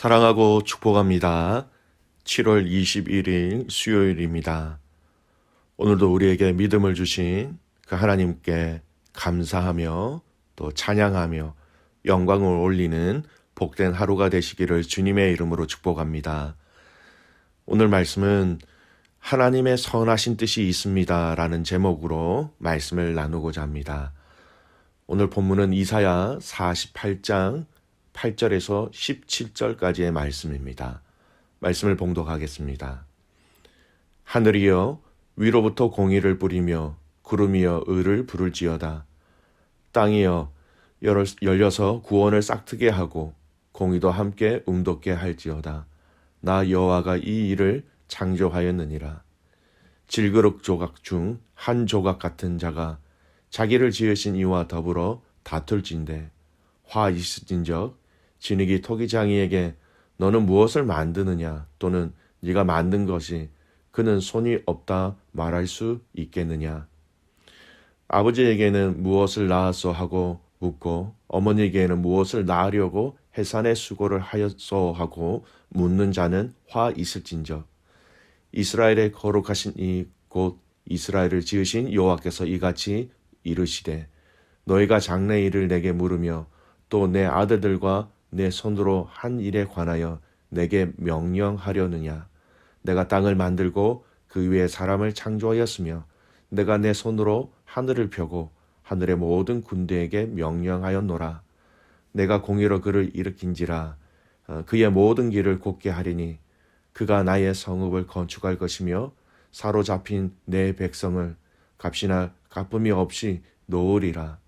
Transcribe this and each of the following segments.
사랑하고 축복합니다. 7월 21일 수요일입니다. 오늘도 우리에게 믿음을 주신 그 하나님께 감사하며 또 찬양하며 영광을 올리는 복된 하루가 되시기를 주님의 이름으로 축복합니다. 오늘 말씀은 하나님의 선하신 뜻이 있습니다. 라는 제목으로 말씀을 나누고자 합니다. 오늘 본문은 이사야 48장 8절에서 17절까지의 말씀입니다. 말씀을 봉독하겠습니다. 하늘이여 위로부터 공의를 뿌리며 구름이여 의를 부를지어다. 땅이여 열려서 구원을 싹트게 하고 공의도 함께 음돋게 할지어다. 나 여호와가 이 일을 창조하였느니라. 질그릇 조각 중 한 조각 같은 자가 자기를 지으신 이와 더불어 다툴진대 화 있으진적 진흙이 토기장이에게 너는 무엇을 만드느냐? 또는 네가 만든 것이 그는 손이 없다 말할 수 있겠느냐? 아버지에게는 무엇을 낳았소? 하고 묻고 어머니에게는 무엇을 낳으려고 해산의 수고를 하였소? 하고 묻는 자는 화 있을진적 이스라엘의 거룩하신 이 곧 이스라엘을 지으신 여호와께서 이같이 이르시되 너희가 장래 일을 내게 물으며 또 내 아들들과 내 손으로 한 일에 관하여 내게 명령하려느냐? 내가 땅을 만들고 그 위에 사람을 창조하였으며 내가 내 손으로 하늘을 펴고 하늘의 모든 군대에게 명령하였노라. 내가 공의로 그를 일으킨지라 어, 그의 모든 길을 곧게 하리니 그가 나의 성읍을 건축할 것이며 사로잡힌 내 백성을 값이나 갚음이 없이 놓으리라.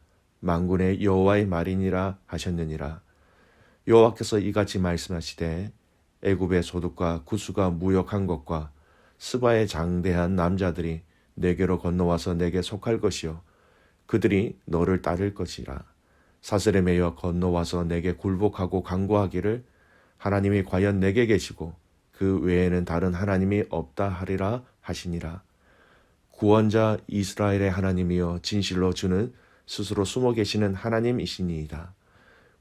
만군의 여호와의 말이니라 하셨느니라 여호와께서 이같이 말씀하시되 애굽의 소득과 구수가 무역한 것과 스바의 장대한 남자들이 내게로 건너와서 내게 속할 것이요 그들이 너를 따를 것이라 사슬에 매여 건너와서 내게 굴복하고 강구하기를 하나님이 과연 내게 계시고 그 외에는 다른 하나님이 없다 하리라 하시니라. 구원자 이스라엘의 하나님이여 진실로 주는 스스로 숨어 계시는 하나님이시니이다.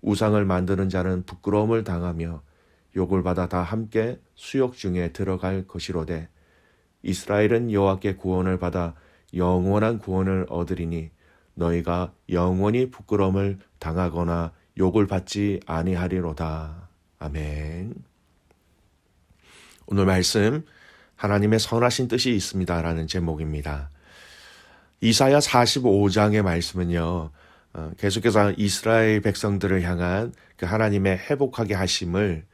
우상을 만드는 자는 부끄러움을 당하며 욕을 받아 다 함께 수욕 중에 들어갈 것이로되 이스라엘은 여호와께 구원을 받아 영원한 구원을 얻으리니 너희가 영원히 부끄러움을 당하거나 욕을 받지 아니하리로다. 아멘. 오늘 말씀 하나님의 선하신 뜻이 있습니다라는 제목입니다. 이사야 45장의 말씀은요. 어, 계속해서 이스라엘 백성들을 향한 그 하나님의 회복하게 하심을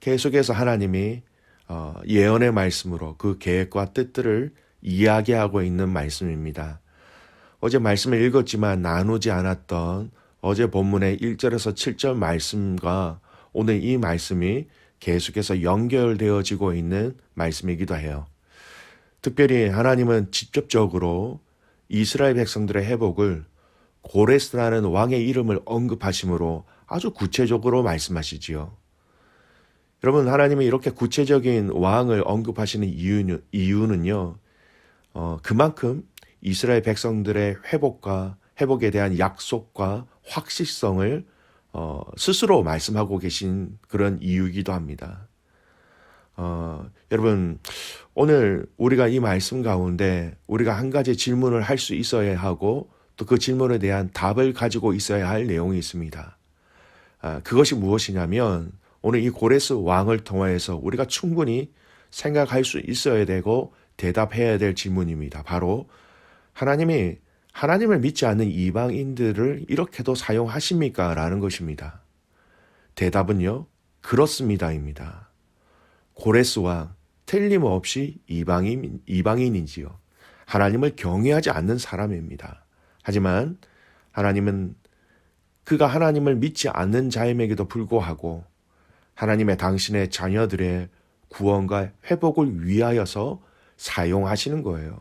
계속해서 하나님이 어, 예언의 말씀으로 그 계획과 뜻들을 이야기하고 있는 말씀입니다. 어제 말씀을 읽었지만 나누지 않았던 어제 본문의 1절에서 7절 말씀과 오늘 이 말씀이 계속해서 연결되어지고 있는 말씀이기도 해요. 특별히 하나님은 직접적으로 이스라엘 백성들의 회복을 고레스라는 왕의 이름을 언급하심으로 아주 구체적으로 말씀하시지요. 여러분, 하나님이 이렇게 구체적인 왕을 언급하시는 이유는, 이유는요, 어, 그만큼 이스라엘 백성들의 회복과 회복에 대한 약속과 확실성을 어, 스스로 말씀하고 계신 그런 이유이기도 합니다. 어, 여러분, 오늘 우리가 이 말씀 가운데 우리가 한 가지 질문을 할 수 있어야 하고 또 그 질문에 대한 답을 가지고 있어야 할 내용이 있습니다. 아, 그것이 무엇이냐면 오늘 이 고레스 왕을 통하여서 우리가 충분히 생각할 수 있어야 되고 대답해야 될 질문입니다. 바로 하나님이 하나님을 믿지 않는 이방인들을 이렇게도 사용하십니까? 라는 것입니다. 대답은요, 그렇습니다입니다. 고레스 왕, 틀림없이 이방인, 이방인이지요. 하나님을 경외하지 않는 사람입니다. 하지만 하나님은 그가 하나님을 믿지 않는 자임에게도 불구하고 하나님의 당신의 자녀들의 구원과 회복을 위하여서 사용하시는 거예요.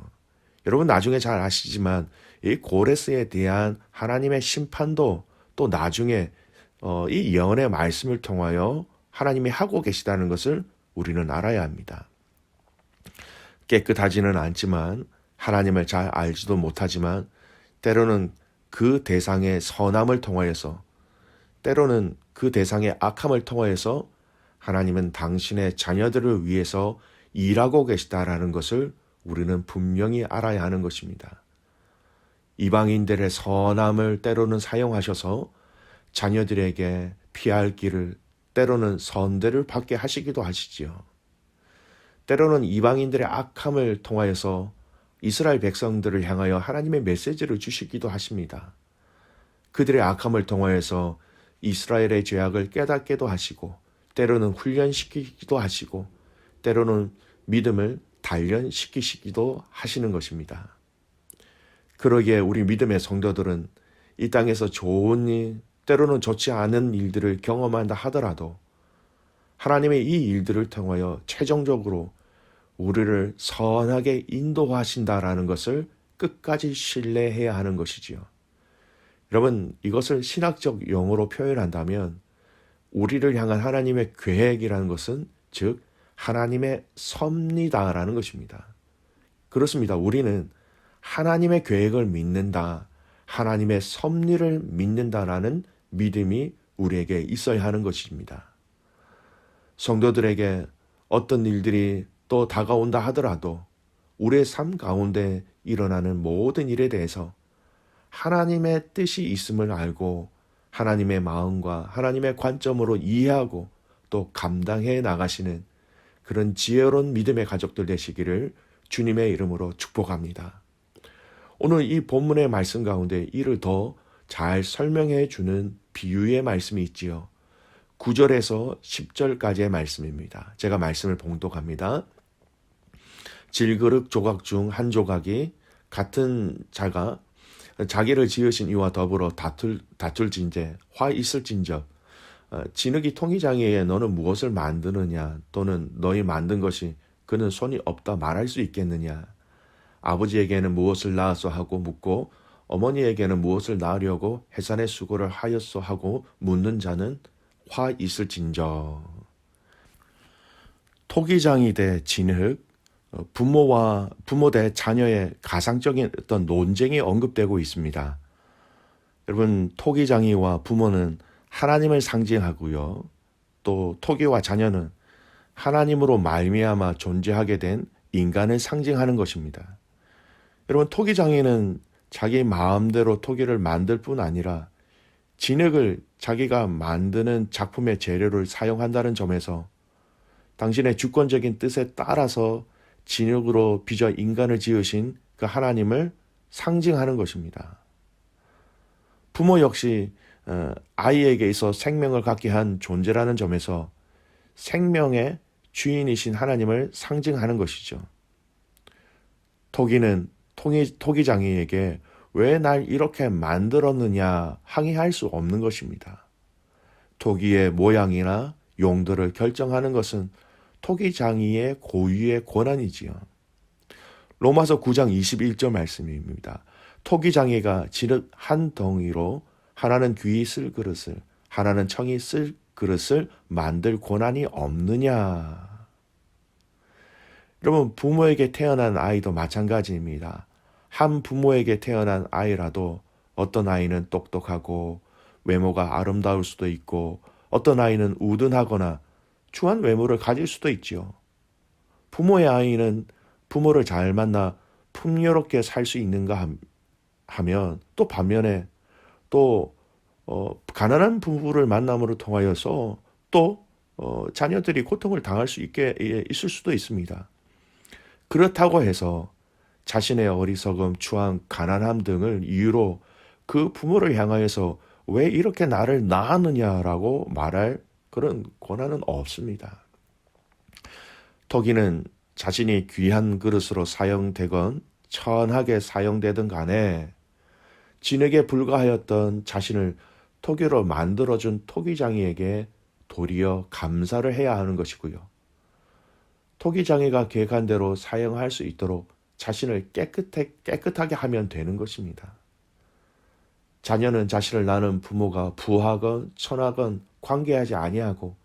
여러분 나중에 잘 아시지만 이 고레스에 대한 하나님의 심판도 또 나중에 어, 이 예언의 말씀을 통하여 하나님이 하고 계시다는 것을 우리는 알아야 합니다. 깨끗하지는 않지만 하나님을 잘 알지도 못하지만 때로는 그 대상의 선함을 통하여서 때로는 그 대상의 악함을 통하여서 하나님은 당신의 자녀들을 위해서 일하고 계시다라는 것을 우리는 분명히 알아야 하는 것입니다. 이방인들의 선함을 때로는 사용하셔서 자녀들에게 피할 길을 때로는 선대를 받게 하시기도 하시지요. 때로는 이방인들의 악함을 통하여서 이스라엘 백성들을 향하여 하나님의 메시지를 주시기도 하십니다. 그들의 악함을 통하여서 이스라엘의 죄악을 깨닫게도 하시고 때로는 훈련시키기도 하시고 때로는 믿음을 단련시키시기도 하시는 것입니다. 그러기에 우리 믿음의 성도들은 이 땅에서 좋은 일, 때로는 좋지 않은 일들을 경험한다 하더라도 하나님의 이 일들을 통하여 최종적으로 우리를 선하게 인도하신다라는 것을 끝까지 신뢰해야 하는 것이지요. 여러분, 이것을 신학적 용어로 표현한다면 우리를 향한 하나님의 계획이라는 것은 즉 하나님의 섭리다라는 것입니다. 그렇습니다. 우리는 하나님의 계획을 믿는다. 하나님의 섭리를 믿는다라는 믿음이 우리에게 있어야 하는 것입니다. 성도들에게 어떤 일들이 또 다가온다 하더라도 우리의 삶 가운데 일어나는 모든 일에 대해서 하나님의 뜻이 있음을 알고 하나님의 마음과 하나님의 관점으로 이해하고 또 감당해 나가시는 그런 지혜로운 믿음의 가족들 되시기를 주님의 이름으로 축복합니다. 오늘 이 본문의 말씀 가운데 이를 더 잘 설명해 주는 비유의 말씀이 있지요. 9절에서 10절까지의 말씀입니다. 제가 말씀을 봉독합니다. 질그릇 조각 중 한 조각이 같은 자가 자기를 지으신 이와 더불어 다툴 다툴진제 화 있을진저 어, 진흙이 통이장애에 너는 무엇을 만드느냐 또는 너희 만든 것이 그는 손이 없다 말할 수 있겠느냐 아버지에게는 무엇을 낳았소 하고 묻고 어머니에게는 무엇을 낳으려고 해산의 수고를 하였소 하고 묻는 자는 화 있을진저 토기장이 돼 진흙 어, 부모와 부모 대 자녀의 가상적인 어떤 논쟁이 언급되고 있습니다. 여러분 토기장이와 부모는 하나님을 상징하고요. 또 토기와 자녀는 하나님으로 말미암아 존재하게 된 인간을 상징하는 것입니다. 여러분 토기장이는 자기 마음대로 토기를 만들 뿐 아니라 진흙을 자기가 만드는 작품의 재료를 사용한다는 점에서 당신의 주권적인 뜻에 따라서 진흙으로 빚어 인간을 지으신 그 하나님을 상징하는 것입니다. 부모 역시 어, 아이에게 있어 생명을 갖게 한 존재라는 점에서 생명의 주인이신 하나님을 상징하는 것이죠. 토기는 토기, 토기장이에게 왜 날 이렇게 만들었느냐 항의할 수 없는 것입니다. 토기의 모양이나 용도를 결정하는 것은 토기장이의 고유의 권한이지요. 로마서 9장 21절 말씀입니다. 토기장이가 진흙 한 덩이로 하나는 귀히 쓸 그릇을 하나는 청이 쓸 그릇을 만들 권한이 없느냐. 여러분 부모에게 태어난 아이도 마찬가지입니다. 한 부모에게 태어난 아이라도 어떤 아이는 똑똑하고 외모가 아름다울 수도 있고 어떤 아이는 우둔하거나 추한 외모를 가질 수도 있지요. 부모의 아이는 부모를 잘 만나 풍요롭게 살 수 있는가 하면 또 반면에 또 어, 가난한 부부를 만남으로 통하여서 또 어, 자녀들이 고통을 당할 수 있게 예, 있을 수도 있습니다. 그렇다고 해서 자신의 어리석음, 추함, 가난함 등을 이유로 그 부모를 향하여서 왜 이렇게 나를 낳았느냐라고 말할 그런 권한은 없습니다. 토기는 자신이 귀한 그릇으로 사용되건 천하게 사용되든 간에 진에게 불과하였던 자신을 토기로 만들어준 토기장이에게 도리어 감사를 해야 하는 것이고요. 토기장이가 계획한 대로 사용할 수 있도록 자신을 깨끗해, 깨끗하게 하면 되는 것입니다. 자녀는 자신을 낳는 부모가 부하건 천하건 관계하지 아니하고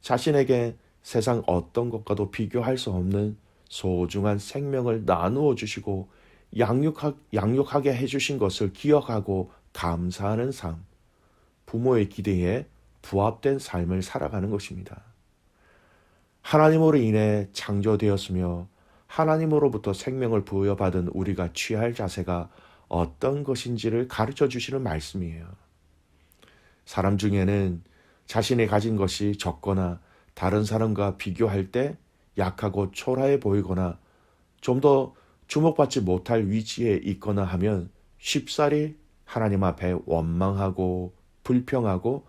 자신에게 세상 어떤 것과도 비교할 수 없는 소중한 생명을 나누어 주시고 양육하, 양육하게 해주신 것을 기억하고 감사하는 삶, 부모의 기대에 부합된 삶을 살아가는 것입니다. 하나님으로 인해 창조되었으며 하나님으로부터 생명을 부여받은 우리가 취할 자세가 어떤 것인지를 가르쳐 주시는 말씀이에요. 사람 중에는 자신이 가진 것이 적거나 다른 사람과 비교할 때 약하고 초라해 보이거나 좀 더 주목받지 못할 위치에 있거나 하면 쉽사리 하나님 앞에 원망하고 불평하고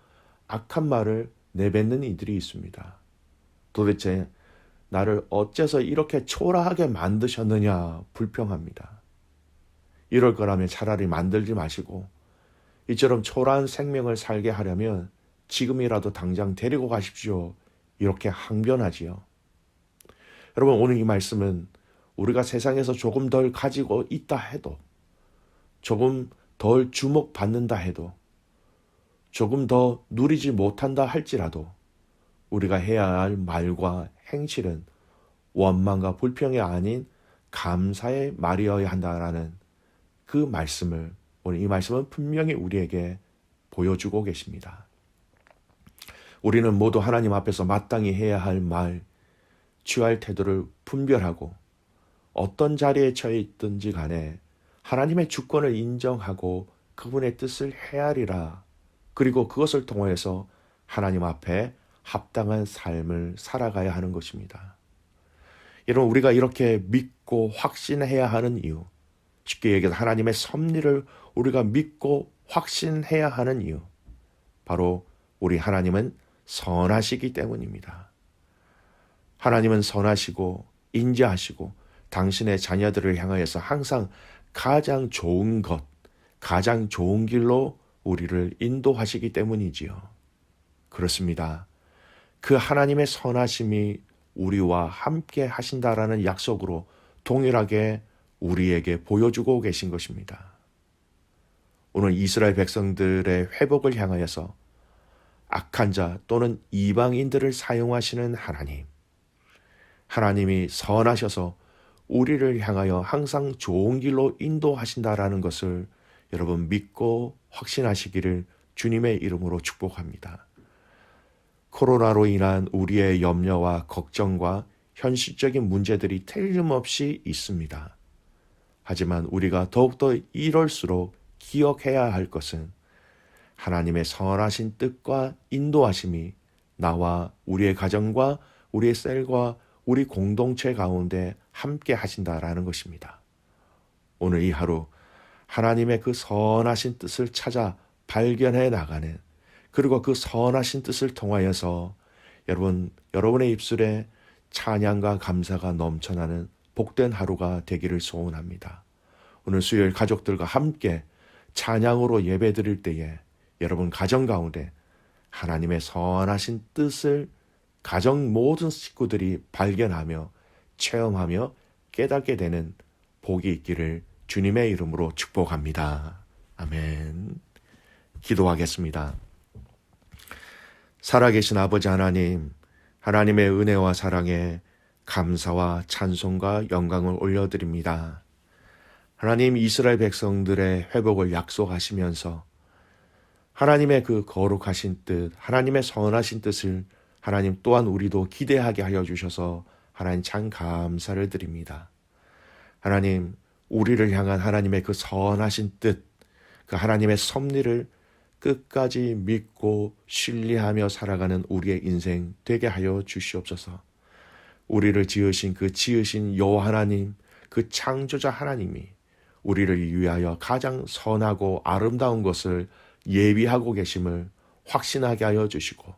악한 말을 내뱉는 이들이 있습니다. 도대체 나를 어째서 이렇게 초라하게 만드셨느냐 불평합니다. 이럴 거라면 차라리 만들지 마시고 이처럼 초라한 생명을 살게 하려면 지금이라도 당장 데리고 가십시오. 이렇게 항변하지요. 여러분 오늘 이 말씀은 우리가 세상에서 조금 덜 가지고 있다 해도 조금 덜 주목받는다 해도 조금 더 누리지 못한다 할지라도 우리가 해야 할 말과 행실은 원망과 불평이 아닌 감사의 말이어야 한다라는 그 말씀을 오늘 이 말씀은 분명히 우리에게 보여주고 계십니다. 우리는 모두 하나님 앞에서 마땅히 해야 할 말, 취할 태도를 분별하고 어떤 자리에 처해 있든지 간에 하나님의 주권을 인정하고 그분의 뜻을 헤아리라. 그리고 그것을 통하여서 하나님 앞에 합당한 삶을 살아가야 하는 것입니다. 여러분, 우리가 이렇게 믿고 확신해야 하는 이유, 쉽게 얘기해서 하나님의 섭리를 우리가 믿고 확신해야 하는 이유, 바로 우리 하나님은 선하시기 때문입니다. 하나님은 선하시고 인자하시고 당신의 자녀들을 향하여서 항상 가장 좋은 것, 가장 좋은 길로 우리를 인도하시기 때문이지요. 그렇습니다. 그 하나님의 선하심이 우리와 함께 하신다라는 약속으로 동일하게 우리에게 보여주고 계신 것입니다. 오늘 이스라엘 백성들의 회복을 향하여서 악한 자 또는 이방인들을 사용하시는 하나님. 하나님이 선하셔서 우리를 향하여 항상 좋은 길로 인도하신다라는 것을 여러분 믿고 확신하시기를 주님의 이름으로 축복합니다. 코로나로 인한 우리의 염려와 걱정과 현실적인 문제들이 틀림없이 있습니다. 하지만 우리가 더욱더 이럴수록 기억해야 할 것은 하나님의 선하신 뜻과 인도하심이 나와 우리의 가정과 우리의 셀과 우리 공동체 가운데 함께 하신다라는 것입니다. 오늘 이 하루 하나님의 그 선하신 뜻을 찾아 발견해 나가는 그리고 그 선하신 뜻을 통하여서 여러분 여러분의 입술에 찬양과 감사가 넘쳐나는 복된 하루가 되기를 소원합니다. 오늘 수요일 가족들과 함께 찬양으로 예배드릴 때에 여러분 가정 가운데 하나님의 선하신 뜻을 가정 모든 식구들이 발견하며 체험하며 깨닫게 되는 복이 있기를 주님의 이름으로 축복합니다. 아멘. 기도하겠습니다. 살아계신 아버지 하나님, 하나님의 은혜와 사랑에 감사와 찬송과 영광을 올려드립니다. 하나님 이스라엘 백성들의 회복을 약속하시면서 하나님의 그 거룩하신 뜻, 하나님의 선하신 뜻을 하나님 또한 우리도 기대하게 하여 주셔서 하나님 참 감사를 드립니다. 하나님, 우리를 향한 하나님의 그 선하신 뜻, 그 하나님의 섭리를 끝까지 믿고 신뢰하며 살아가는 우리의 인생 되게 하여 주시옵소서. 우리를 지으신 그 지으신 여호와 하나님, 그 창조자 하나님이 우리를 위하여 가장 선하고 아름다운 것을 예비하고 계심을 확신하게 하여 주시고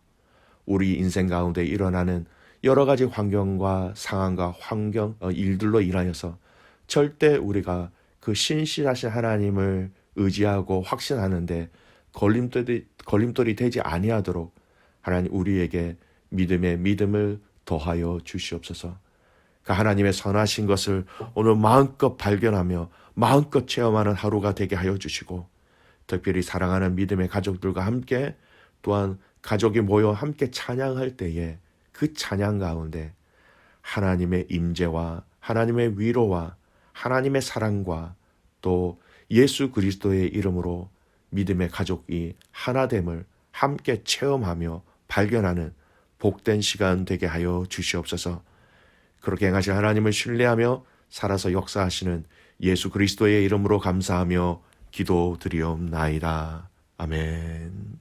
우리 인생 가운데 일어나는 여러 가지 환경과 상황과 환경 어, 일들로 인하여서 절대 우리가 그 신실하신 하나님을 의지하고 확신하는데 걸림돌이, 걸림돌이 되지 아니하도록 하나님 우리에게 믿음의 믿음을 더하여 주시옵소서. 그 하나님의 선하신 것을 오늘 마음껏 발견하며 마음껏 체험하는 하루가 되게 하여 주시고 특별히 사랑하는 믿음의 가족들과 함께 또한 가족이 모여 함께 찬양할 때에 그 찬양 가운데 하나님의 임재와 하나님의 위로와 하나님의 사랑과 또 예수 그리스도의 이름으로 믿음의 가족이 하나됨을 함께 체험하며 발견하는 복된 시간 되게 하여 주시옵소서. 그렇게 행하실 하나님을 신뢰하며 살아서 역사하시는 예수 그리스도의 이름으로 감사하며 기도드리옵나이다. 아멘.